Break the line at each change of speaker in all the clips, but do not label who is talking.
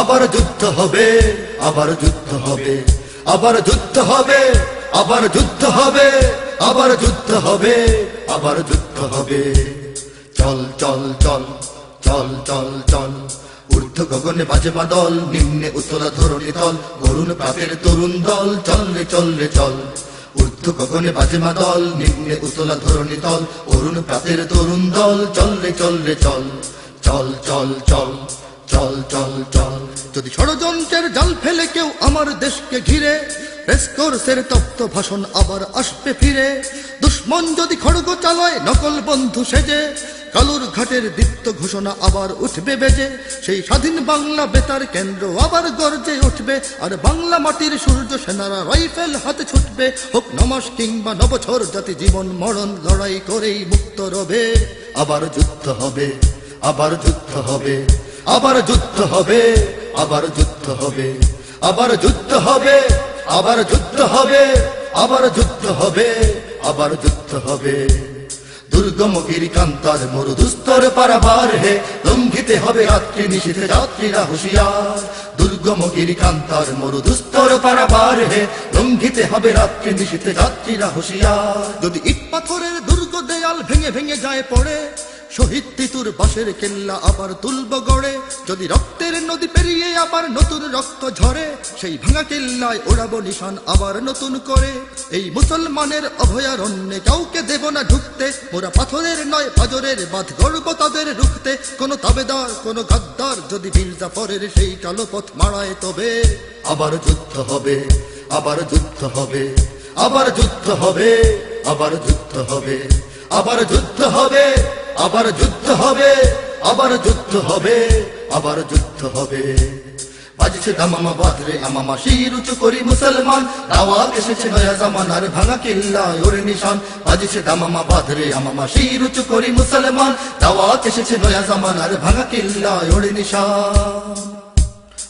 আবার যুদ্ধ হবে, আবার যুদ্ধ হবে, আবার যুদ্ধ হবে, আবার যুদ্ধ হবে, আবার যুদ্ধ হবে, আবার যুদ্ধ হবে। চল চল চল চল চল চল, ঊর্ধ্ব গগনে বাজে বাদল, নিম্নে উতলা ধরণী দল করুণ প্রাতের তরুণ দল, চল রে চল রে, চল। ঊর্ধ্ব গগনে বাজে মাদল নিম্নে উতলা ধরণী দল অরুণ প্রাতের তরুণ দল, চল রে চল রে, চল। চল চল চল চল চল চল। যদি ষড়যন্ত্রের জাল ফেলে কেউ আমার দেশকে ঘিরে রেসকোর্সের তপ্ত ভাষণ আবার আসবে ফিরে। দুশ্মন যদি খড়গ চালায়, নকল বন্ধু সেজে, কালুর ঘাটের দীপ্ত ঘোষণা আবার উঠবে বেজে। সেই স্বাধীন বাংলা বেতার কেন্দ্র আবার গর্জে উঠবে, আর বাংলা মাটির সূর্য সেনারা রাইফেল হাতে ছুটবে। হোক নমাস কিংবা নবছর, জাতি জীবন মরণ লড়াই করেই মুক্ত রবে। আবার যুদ্ধ হবে, আবার যুদ্ধ হবে, আবার যুদ্ধ হবে। আবার যুদ্ধ হবে, আবার যুদ্ধ হবে, আবার যুদ্ধ হবে, আবার যুদ্ধ হবে, আবার যুদ্ধ হবে। দুর্গম গিরিকান্তার মরু দুস্তর পারাবার হে, লঙ্ঘিতে হবে রাত্রি নিশীথে যাত্রীরা হুঁশিয়ার। দুর্গম গিরিকান্তার মরু দুস্তর পারাবার হে, লঙ্ঘিতে হবে রাত্রি নিশীথে যাত্রীরা হুঁশিয়ার। যদি ইট পাথরের দুর্গ দেয়াল ভেঙে ভেঙে যায় পড়ে শহীদ তিতুর বাসের কেল্লা আবার তুলব গড়ে। যদি রক্তের নদী পেরিয়ে আবার নতুন রক্ত ঝরে, সেই ভাঙা কেল্লায় ওড়াবো নিশান আবার নতুন করে। এই মুসলমানের অভয়ারণ্যে কাউকে দেব না ঢুকতে। মোরা পাথরের নয়, পাজরের বাদ গর্ব তাদের রুখতে। কোন তাবেদার, কোন গাদ্দার যদি মির্জাফরের সেই কালো পথ মারায় তবে। আবার যুদ্ধ হবে, আবার যুদ্ধ হবে, আবার যুদ্ধ হবে, আবার যুদ্ধ হবে, আবার যুদ্ধ হবে। আবার যুদ্ধ হবে, আবার যুদ্ধ হবে, আবার যুদ্ধ হবে। বাজছে দামামা বাদরে, আমামা শির উঁচু করি মুসলমান। দাওয়াত এসেছে নয়া জামানার ভাঙা কিল্লা ওর নিশান। বাজছে দামামা বাদরে, আমামা শির উঁচু করি মুসলমান। দাওয়াত এসেছে নয়া জামানার ভাঙা কিল্লা ওর নিশান।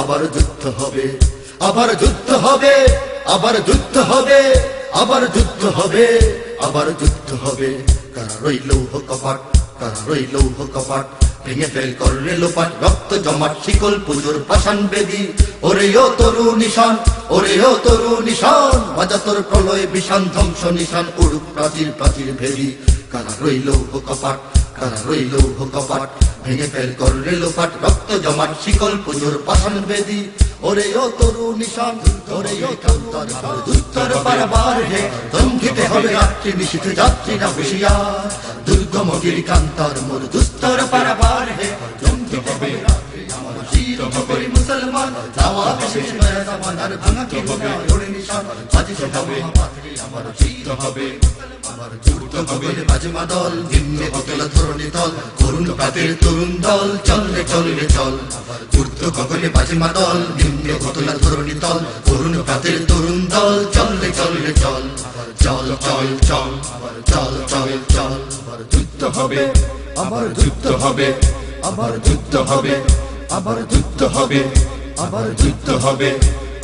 আবার যুদ্ধ হবে, আবার যুদ্ধ হবে, আবার যুদ্ধ হবে, আবার যুদ্ধ হবে, আবার যুদ্ধ হবে। কারা রইল কপাট কারা রইল কপাট ভেঙে ফেল করলে লোপাট, রক্ত জমাট, শিকল পুজোর পাষাণ বেদি। ওরে ও তরু নিশান, ওরে ও তরু নিশান বাজা তোর প্রলয় বিষান, ধ্বংস নিশান, উড়ুক প্রাচীর প্রাচীর ভেদি। কারা রইল কপাট কারা রইল কপাট ভেঙে ফেল করলে লোপাট রক্ত জমাট, শিকল পুজোর পাষাণ বেদি। ওরে ও তরু নিশান ওরে ও দুত্তর বারবার হে দঙ্গিতে হবে রাত্রি, নিশীথে যাত্রীরা হুঁশিয়ার। দুর্গম গিরি কান্তার মোর দুস্তর পারাবার হে দঙ্গিতে হবে রাত্রি, আমার শির করি মুসলমান। দাওয়াত শেষ নয়া জামানার ভাঙা কিল্লা ওরে নিশান বাজে সে হবে আমার শির হবে আবার যুদ্ধ হবে বাজমা দল, নিম্নে অতলা ধরণে দল, করুণ পাপের তরুণ দল, চল রে চল রে, চল। আমার ছোট গগনে বাজমা দল, নিম্নে দল, করুণ পাপের তরুণ দল, চল রে চল রে, চল। চল চল চল চল চল চল।
আমার যুক্ত হবে আবার যুদ্ধ হবে আবার যুদ্ধ হবে আবার যুদ্ধ হবে আবার যুদ্ধ হবে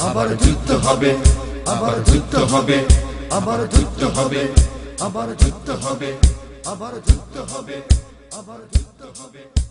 আবার যুদ্ধ হবে আবার যুদ্ধ হবে আবার যুদ্ধ হবে। আবার যুক্ত হবে আবার যুক্ত হবে আবার যুক্ত হবে।